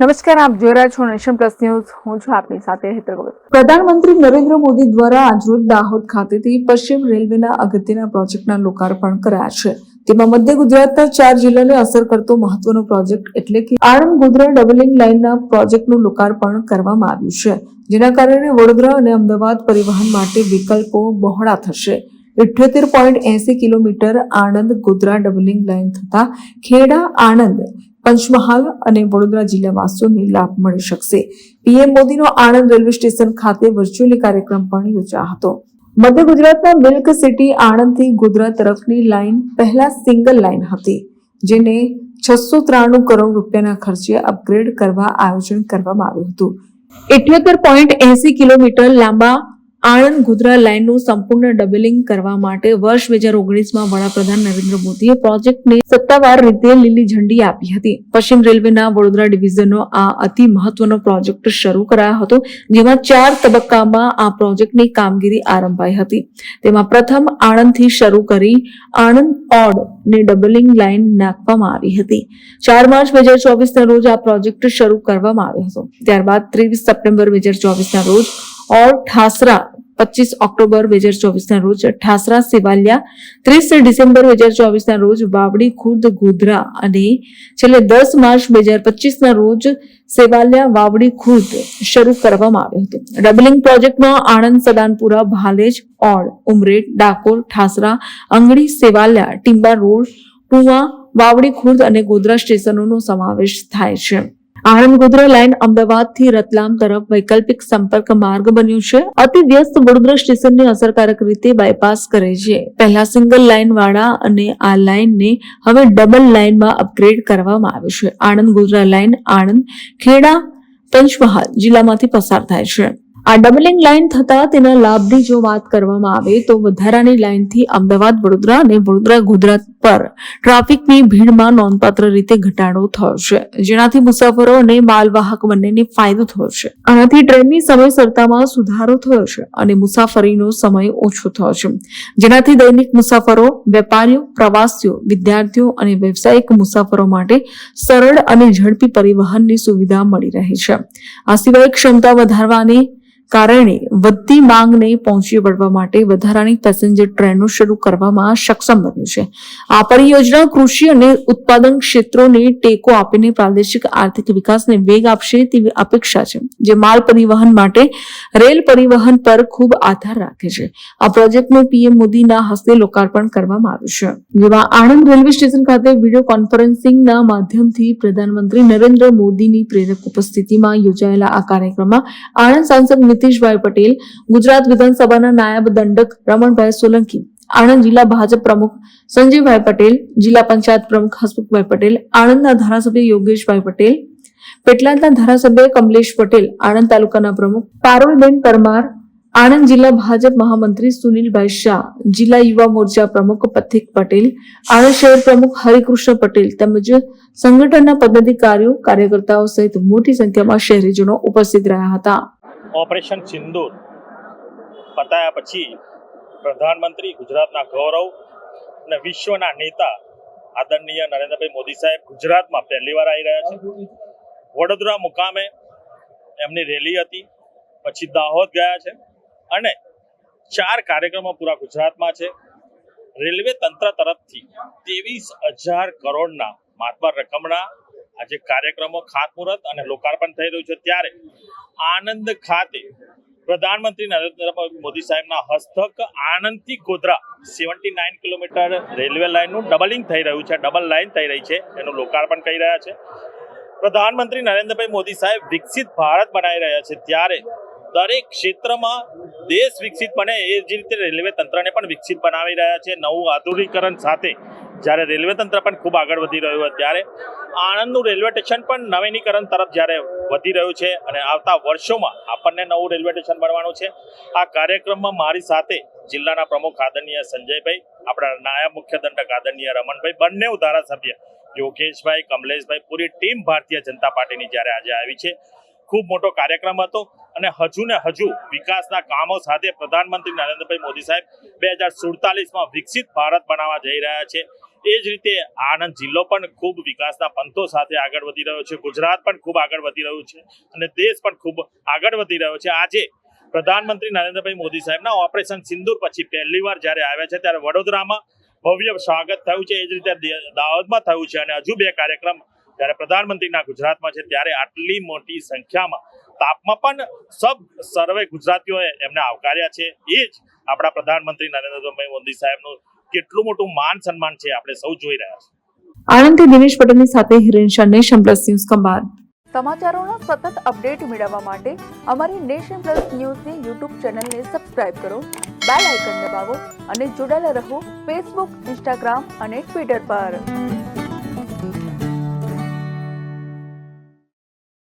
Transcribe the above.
નમસ્કાર, આપ જોઈ રહ્યા છો નેશન પ્લસ ન્યૂઝ. હું છું આપની સાથે હેતર પ્રધાનમંત્રી નરેન્દ્ર મોદી દ્વારા આજરોજ દાહોદ ખાતેથી પશ્ચિમ રેલવેના અગત્યના પ્રોજેક્ટના લોકાર્પણ કરાયા છે. તેમાં મધ્ય ગુજરાતના ચાર જિલ્લાને અસર કરતો મહત્વનો પ્રોજેક્ટ એટલે કે આણંદ ગોધરા ડબલિંગ લાઇનના પ્રોજેક્ટનું લોકાર્પણ કરવામાં આવ્યું છે, જેના કારણે વડોદરા અને અમદાવાદ પરિવહન માટે વિકલ્પો બહોળા થશે. ઇઠ્યોતેર point eighty kilometre Anand Godhra doubling line થતા ખેડા આણંદ પંચમહાલ અને વડોદરા જિલ્લાવાસીઓને લાભ મળી શકશે. પીએમ મોદીનો આણંદ રેલવે સ્ટેશન ખાતે વર્ચ્યુઅલી કાર્યક્રમ પણ યોજાયો હતો. મધ્ય ગુજરાતના મિલ્ક સિટી આણંદથી ગોધરા તરફની લાઇન પહેલા સિંગલ લાઇન હતી, જેને છસો ત્રાણું કરોડ રૂપિયાના ખર્ચે અપગ્રેડ કરવા આયોજન કરવામાં આવ્યું હતું. ઇઠ્યોતેર પોઈન્ટ એસી કિલોમીટર લાંબા આણંદ ગોધરા લાઇનનું સંપૂર્ણ ડબલિંગ કરવા માટે વર્ષ બે હજાર ઓગણીસમાં વડાપ્રધાન નરેન્દ્ર મોદીએ પ્રોજેક્ટને સત્તાવાર રીતે લીલી ઝંડી આપી હતી. પશ્ચિમ રેલવેના વડોદરા ડિવિઝનનો આ અતિ મહત્વનો પ્રોજેક્ટ શરૂ કરાયો હતો, જેમાં ચાર તબક્કામાં આ પ્રોજેક્ટની કામગીરી આરંભાઈ હતી. તેમાં પ્રથમ આણંદથી શરૂ કરી આણંદ ઓડ ને ડબલિંગ લાઇન નાખવામાં આવી હતી. ચાર માર્ચ બે હજાર ચોવીસના રોજ આ પ્રોજેક્ટ શરૂ કરવામાં આવ્યો હતો. ત્યારબાદ ત્રેવીસ સપ્ટેમ્બર બે હજાર ચોવીસના રોજ ઓર ઠાસરા પચીસ ઓક્ટોબર બે હજાર ચોવીસના રોજ, ઠાસરા, સેવાલિયા, ત્રીસ ડિસેમ્બર બે હજાર ચોવીસના રોજ બાવડી ખુર્દ, ગોધરા અને છેલ્લે દસ માર્ચ બે હજાર પચીસના રોજ, સેવાલિયા, વાવડી, ખુર્દ શરૂ કરવામાં આવ્યો હતો. ડબલિંગ પ્રોજેક્ટમાં આણંદ, સદાનપુરા, ભાલેજ ઓડ ઉમરેઠ, ડાકોર, ઠાસરા અંગડી સેવાલિયા ટીમ્બા રોડ, ટુવા, વાવડી, ખુર્દ અને ગોધરા સ્ટેશનોનો સમાવેશ થાય છે. આણંદ ગોધરા લાઇન અમદાવાદથી રતલામ તરફ વૈકલ્પિક સંપર્ક માર્ગ બન્યો છે. અતિ વ્યસ્ત વડોદરા સ્ટેશનને અસરકારક રીતે બાયપાસ કરે છે. પહેલા સિંગલ લાઇન વાળા અને આ લાઇનને હવે ડબલ લાઇનમાં અપગ્રેડ કરવામાં આવે છે. આણંદ ગોધરા લાઇન આણંદ ખેડા પંચમહાલ જિલ્લામાંથી પસાર થાય છે. આ ડબલિંગ લાઇન થતા તેના લાભની જો વાત કરવામાં આવે તો વધારાની લાઇનથી અમદાવાદ, વડોદરા અને વડોદરા, ગુજરાત પર ટ્રાફિકની ભીડમાં નોંધપાત્ર રીતે ઘટાડો થયો છે જેનાથી મુસાફરો અને માલવાહક બંનેને ફાયદો થયો છે આનાથી ટ્રેનની સમયસરતામાં સુધારો થયો છે અને મુસાફરીનો સમય ઓછો થયો છે જેનાથી દૈનિક મુસાફરો, વેપારીઓ, પ્રવાસીઓ, વિદ્યાર્થીઓ અને વ્યવસાયિક મુસાફરો માટે સરળ અને ઝડપી પરિવહનની સુવિધા મળી રહી છે. આ સિવાય ક્ષમતા વધારવાની કારણે વધતી માંગને પહોંચી વળવા માટે વધારાની પેસેન્જર ટ્રેનો શરૂ કરવામાં સક્ષમ બન્યું છે. આ પરિયોજના કૃષિ અને ઉત્પાદન ક્ષેત્રોને ટેકો આપીને પ્રાદેશિક આર્થિક વિકાસને વેગ આપશે તેવી અપેક્ષા છે, જે માલ પરિવહન માટે રેલ પરિવહન પર ખૂબ આધાર રાખે છે. આ પ્રોજેક્ટનું પીએમ મોદીના હસ્તે લોકાર્પણ કરવામાં આવ્યું છે. જેમાં આણંદ રેલવે સ્ટેશન ખાતે વીડિયો કોન્ફરન્સિંગના માધ્યમથી પ્રધાનમંત્રી નરેન્દ્ર મોદીની પ્રેરક ઉપસ્થિતિમાં યોજાયેલા આ કાર્યક્રમમાં આણંદ સાંસદ નીતિશભાઈ પટેલ, ગુજરાત વિધાનસભાના નાયબ દંડક રમણભાઈ સોલંકી, આણંદ જિલ્લા ભાજપ પ્રમુખ સંજયભાઈ પટેલ, જિલ્લા પંચાયત પ્રમુખ હસમુખભાઈ પટેલ, આણંદના ધારાસભ્ય યોગેશભાઈ પટેલ, પેટલાદના ધારાસભ્ય કમલેશ પટેલ, આણંદ તાલુકાના પ્રમુખ પારોલબેન પરમાર, આણંદ જિલ્લા ભાજપ મહામંત્રી સુનિલભાઈ શાહ, જિલ્લા યુવા મોરચા પ્રમુખ પથિક પટેલ, આણંદ શહેર પ્રમુખ હરિકૃષ્ણ પટેલ તેમજ સંગઠનના પદાધિકારીઓ, કાર્યકર્તાઓ સહિત મોટી સંખ્યામાં શહેરીજનો ઉપસ્થિત રહ્યા હતા. ઓપરેશન સિંદૂર પતાયા પછી પ્રધાનમંત્રી ગુજરાતના ગૌરવ અને વિશ્વના નેતા આદરણીય નરેન્દ્રભાઈ મોદી સાહેબ ગુજરાતમાં પહેલીવાર આવી રહ્યા છે. વડોદરા મુકામે એમની રેલી હતી, પછી દાહોદ ગયા છે અને ચાર કાર્યક્રમો પૂરા ગુજરાતમાં છે. રેલવે તંત્ર તરફથી ત્રેવીસ હજાર કરોડના માતબર રકમના આજે કાર્યક્રમો ખાતમુહૂર્ત અને લોકાર્પણ થઈ રહ્યું છે ત્યારે આનંદ ખાતે પ્રધાનમંત્રી નરેન્દ્ર મોદી સાહેબના હસ્તક આણંદથી Godhra seventy nine kilometre railway લાઇનનું ડબલિંગ થઈ રહ્યું છે, ડબલ લાઇન થઈ રહી છે, એનું લોકાર્પણ કરી રહ્યા છે. પ્રધાનમંત્રી નરેન્દ્રભાઈ મોદી સાહેબ વિકસિત ભારત બનાવી રહ્યા છે ત્યારે દરેક ક્ષેત્રમાં દેશ વિકસિત બને એ જ રીતે રેલવે તંત્રને પણ વિકસિત બનાવી રહ્યા છે. નવું આધુનિકરણ સાથે જ્યારે રેલવે તંત્ર પણ ખૂબ આગળ વધી રહ્યું હોય ત્યારે આણંદનું રેલવે સ્ટેશન પણ નવીનીકરણ તરફ જ્યારે વધી રહ્યું છે અને આવતા વર્ષોમાં આપણને નવું રેલવે સ્ટેશન બનવાનું છે. આ કાર્યક્રમમાં મારી સાથે જિલ્લાના પ્રમુખ આદરણીય સંજયભાઈ, આપણા નાયબ મુખ્ય દંડક આદરણીય રમણભાઈ, બંને ધારાસભ્ય યોગેશભાઈ, કમલેશભાઈ, પૂરી ટીમ ભારતીય જનતા પાર્ટીની જ્યારે આજે આવી છે. ખૂબ મોટો કાર્યક્રમ હતો. અને હજુ ને હજુ વિકાસના કામો સાથે પ્રધાનમંત્રી નરેન્દ્રભાઈ મોદી સાહેબ બે હજાર વિકસિત ભારત બનાવવા જઈ રહ્યા છે. એ જ રીતે આણંદ જિલ્લો પણ ખૂબ વિકાસના પંથો સાથે આગળ વધી રહ્યો છે. ગુજરાત પણ ખૂબ આગળ વધી રહ્યું છે અને દેશ પણ ખૂબ આગળ વધી રહ્યો છે. આજે પ્રધાનમંત્રી નરેન્દ્રભાઈ મોદી સાહેબના ઓપરેશન સિંદુર પછી પહેલી વાર જ્યારે આવ્યા છે ત્યારે વડોદરામાં ભવ્ય સ્વાગત થયું છે. એ જ રીતે દાહોદમાં થયું છે અને હજુ બે કાર્યક્રમ જ્યારે પ્રધાનમંત્રીના ગુજરાતમાં છે ત્યારે આટલી મોટી સંખ્યામાં તાપમાં પણ સબ સર્વે ગુજરાતીઓએ એમને આવકાર્યા છે. એ જ આપણા પ્રધાનમંત્રી નરેન્દ્રભાઈ મોદી સાહેબનું કેટલું મોટું માન સન્માન છે આપણે સૌ જોઈ રહ્યા છીએ. આણંદથી દિનેશ પટેલની સાથે Hiren Shah Nation Plus News Khambhat. સમાચારોનો સતત અપડેટ મેળવવા માટે અમારી નેશન પ્લસ ન્યૂઝની યુટ્યુબ ચેનલને સબસ્ક્રાઇબ કરો બેલ આઇકન દબાવો અને જોડાયેલા રહો ફેસબુક ઇન્સ્ટાગ્રામ અને ટ્વિટર પર.